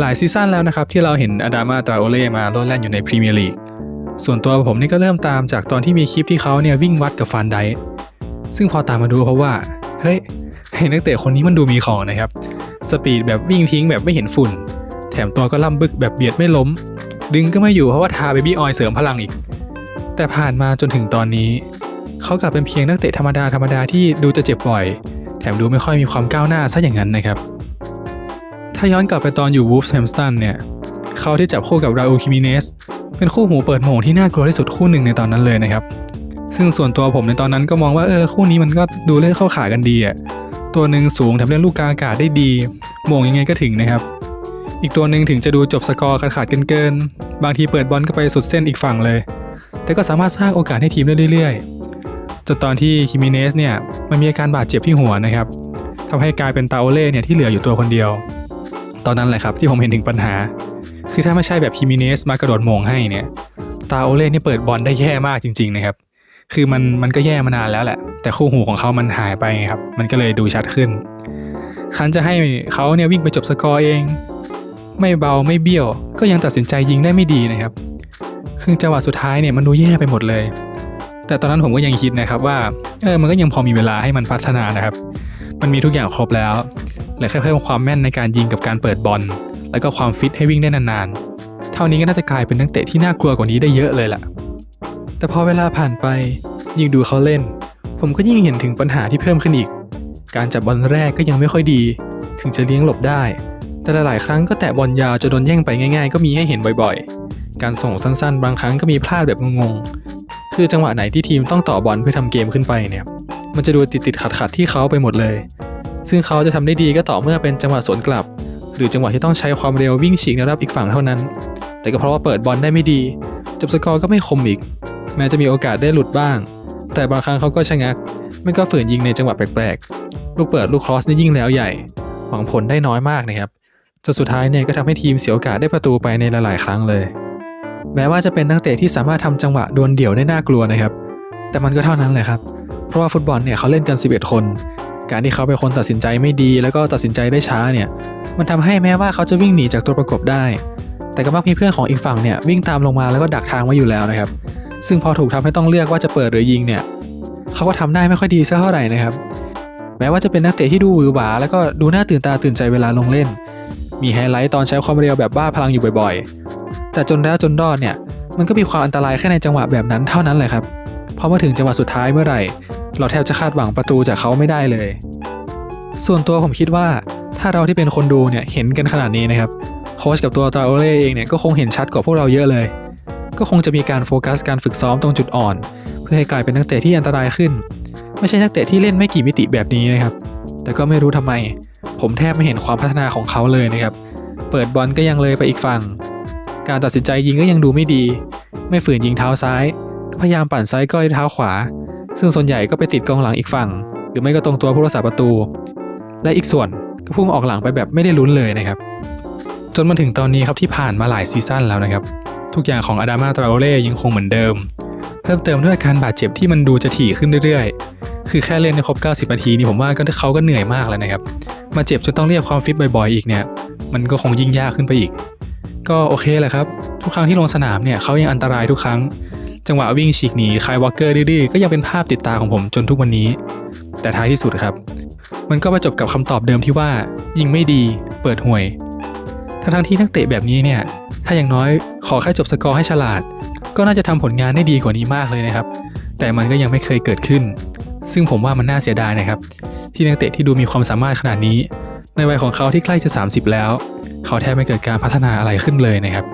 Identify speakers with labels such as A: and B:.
A: หลายซีซั่นแล้วนะครับที่เราเห็นอดามาตราโอเล่มาโลดแล่นอยู่ในพรีเมียร์ลีกส่วนตัวผมนี่ก็เริ่มตามจากตอนที่มีคลิปที่เขาเนี่ยวิ่งวัดกับฟานไดซึ่งพอตามมาดูเพราะว่า เฮ้ยนักเตะคนนี้มันดูมีของนะครับ สปีดแบบวิ่งทิ้งแบบไม่เห็นฝุ่น แถมตัวก็ล่ำบึกแบบเบียดไม่ล้ม ดึงก็ไม่อยู่เพราะว่าทาเบบี้ออยล์เสริมพลังอีก แต่ผ่านมาจนถึงตอนนี้ เขากลับเป็นเพียงนักเตะธรรมดาธรรมดาที่ดูจะเจ็บบ่อย แถมดูไม่ค่อยมีความก้าวหน้าซะอย่างนั้นนะครับาย้อนกลับไปตอนอยู่วูฟแฮมสตันเนี่ยเขาที่จับคู่กับราอูคิมิเนสเป็นคู่หูเปิดโหมงที่น่ากลัวที่สุดคู่หนึ่งในตอนนั้นเลยนะครับ ซึ่งส่วนตัวผมในตอนนั้นก็มองว่าเออคู่นี้มันก็ดูเล่นเข้าขากันดีอะตัวหนึ่งสูงแถมเล่นลูกกาอากาศได้ดีโมงยังไงก็ถึงนะครับ อีกตัวหนึ่งถึงจะดูจบสกอร์ขาดขาดเกินๆบางทีเปิดบอลก็ไปสุดเส้นอีกฝั่งเลย แต่ก็สามารถสร้างโอกาสให้ทีมได้เรื่อยๆจนตอนที่คิมิเนสเนี่ยมันมีอาการบาดเจ็บที่หัวนะครับทำให้กลายเป็นตาโอเล่เนี่ยที่เหลืออยู่ตัวคนเดียว ตอนนั้นแหละครับที่ผมเห็นถึงปัญหา คือถ้าไม่ใช่แบบคิมิเนสมากระโดดโหมงให้เนี่ยตาโอเล่นี่เปิดบอลได้แย่มากจริงๆนะครับคือมันมันก็แย่มานานแล้วแหละ แต่คู่หูของเขามันหายไปครับ มันก็เลยดูชัดขึ้น คันจะให้เขาเนี่ยวิ่งไปจบสกอร์เอง ไม่เบาไม่เบี้ยว ก็ยังตัดสินใจยิงได้ไม่ดีนะครับครึ่งจังหวะสุดท้ายเนี่ยมันดูแย่ไปหมดเลย แต่ตอนนั้นผมก็ยังคิดนะครับว่าเออมันก็ยังพอมีเวลาให้มันพัฒนานะครับ มันมีทุกอย่างครบแล้ว เหลือแค่เพิ่มความแม่นในการยิงกับการเปิดบอล แล้วก็ความฟิตให้วิ่งได้นานๆ เท่านี้ก็น่าจะกลายเป็นนักเตะที่น่ากลัวกว่านี้ได้เยอะเลยล่ะ แต่พอเวลาผ่านไปยิ่งดูเขาเล่น ผมก็ยิ่งเห็นถึงปัญหาที่เพิ่มขึ้นอีก การจับบอลแรกก็ยังไม่ค่อยดี ถึงจะเลี้ยงหลบได้ แต่หลายๆครั้งก็แตะบอลยาวจะโดนแย่งไปง่าย ๆ ก็มีให้เห็นบ่อยๆ การส่งสั้นๆ บางครั้งก็มีพลาดแบบงงๆ คือจังหวะไหนที่ทีมต้องต่อบอลเพื่อทำเกมขึ้นไปเนี่ย มันจะดูติดๆขัดๆที่เขาไปหมดเลย ซึ่งเขาจะทำได้ดีก็ต่อเมื่อเป็นจังหวะสวนกลับ หรือจังหวะที่ต้องใช้ความเร็ววิ่งฉีกแนวรับอีกฝั่งเท่านั้น แต่ก็เพราะว่าเปิดบอลได้ไม่ดี จบสกอร์ก็ไม่คมอีก แม้จะมีโอกาสได้หลุดบ้าง แต่บางครั้งเขาก็ชะงัก ไม่ก็ฝืนยิงในจังหวะแปลกๆ ลูกเปิดลูกครอสนี่ยิ่งแล้วใหญ่ หวังผลได้น้อยมากนะครับจนสุดท้ายเนี่ยก็ทำให้ทีมเสียโอกาสได้ประตูไปในหลายๆ ครั้งเลย แม้ว่าจะเป็นนักเตะที่สามารถทำจังหวะดวลเดี่ยวได้น่ากลัวนะครับ แต่มันก็เท่านั้นแหละครับ เพราะว่าฟุตบอลเนี่ยเขาเล่นกัน 11 คน การที่เขาเป็นคนตัดสินใจไม่ดี แล้วก็ตัดสินใจได้ช้าเนี่ย มันทำให้แม้ว่าเขาจะวิ่งหนีจากตัวประกบได้ แต่ก็มักมีเพื่อนของอีกฝั่งเนี่ยวิ่งตามลงมาแล้วก็ดักทางไว้อยู่แล้วนะครับ ซึ่งพอถูกทำให้ต้องเลือกว่าจะเปิดหรือยิงเนี่ย เขาก็ทำได้ไม่ค่อยดีสักเท่าไหร่นะครับ แม้ว่าจะเป็นนักเตะที่ดูหวือหวาแล้วก็ดูน่าตื่นตาตื่นใจเวลาลงเล่น มีไฮไลท์ตอนใช้ความเร็วแบบบ้าพลังอยู่บ่อยๆ แต่จนแล้วจนรอดเนี่ย มันก็มีความอันตรายแค่ในจังหวะแบบนั้นเท่านั้นแหละครับพอมาถึงจังหวะสุดท้ายเมื่อไหร่ เราแทบจะคาดหวังประตูจากเขาไม่ได้เลย ส่วนตัวผมคิดว่าถ้าเราที่เป็นคนดูเนี่ยเห็นกันขนาดนี้นะครับโค้ชกับตัวตราโอเล่เองเนี่ยก็คงเห็นชัดกว่าพวกเราเยอะเลย ก็คงจะมีการโฟกัสการฝึกซ้อมตรงจุดอ่อน เพื่อให้กลายเป็นนักเตะที่อันตรายขึ้น ไม่ใช่นักเตะที่เล่นไม่กี่มิติแบบนี้นะครับ แต่ก็ไม่รู้ทำไม ผมแทบไม่เห็นความพัฒนาของเขาเลยนะครับ เปิดบอลก็ยังเลยไปอีกฝั่ง การตัดสินใจยิงก็ยังดูไม่ดี ไม่ฝืนยิงเท้าซ้าย ก็พยายามปั่นซ้ายก้อยเท้าขวา ซึ่งส่วนใหญ่ก็ไปติดกองหลังอีกฝั่ง หรือไม่ก็ตรงตัวผู้รักษาประตู และอีกส่วนก็พุ่งออกหลังไปแบบไม่ได้ลุ้นเลยนะครับ จนมาถึงตอนนี้ครับที่ผ่านมาหลายซีซั่นแล้วนะครับ ทุกอย่างของอาดามาตราโอเล่ยังคงเหมือนเดิม เพิ่มเติมด้วยอาการบาดเจ็บที่มันดูจะถี่ขึ้นเรื่อยๆ คือแค่เล่นในครบ 90 นาทีนี่ผมว่าก็เขาก็เหนื่อยมากแล้วนะครับ มาเจ็บจนต้องเรียกความฟิตบ่อยๆ อีกเนี่ย มันก็คงยิ่งยากขึ้นไปอีก ก็โอเคแหละครับ ทุกครั้งที่ลงสนามเนี่ยเขายังอันตรายทุกครั้ง จังหวะวิ่งฉีกหนีคายวอลเกอร์ดื้อๆก็ยังเป็นภาพติดตาของผมจนทุกวันนี้ แต่ท้ายที่สุดครับ มันก็มาจบกับคำตอบเดิมที่ว่า ยิงไม่ดี เปิดห่วย ทั้งๆที่นักเตะแบบนี้เนี่ย ถ้าอย่างน้อยขอแค่จบสกอร์ให้ฉลาด ก็น่าจะทำผลงานได้ดีกว่านี้มากเลยนะครับ แต่มันก็ยังไม่เคยเกิดขึ้น ซึ่งผมว่ามันน่าเสียดายนะครับ ที่นักเตะที่ดูมีความสามารถขนาดนี้ ในวัยของเขาที่ใกล้จะ 30 แล้ว เขาแทบไม่เกิดการพัฒนาอะไรขึ้นเลยนะครับ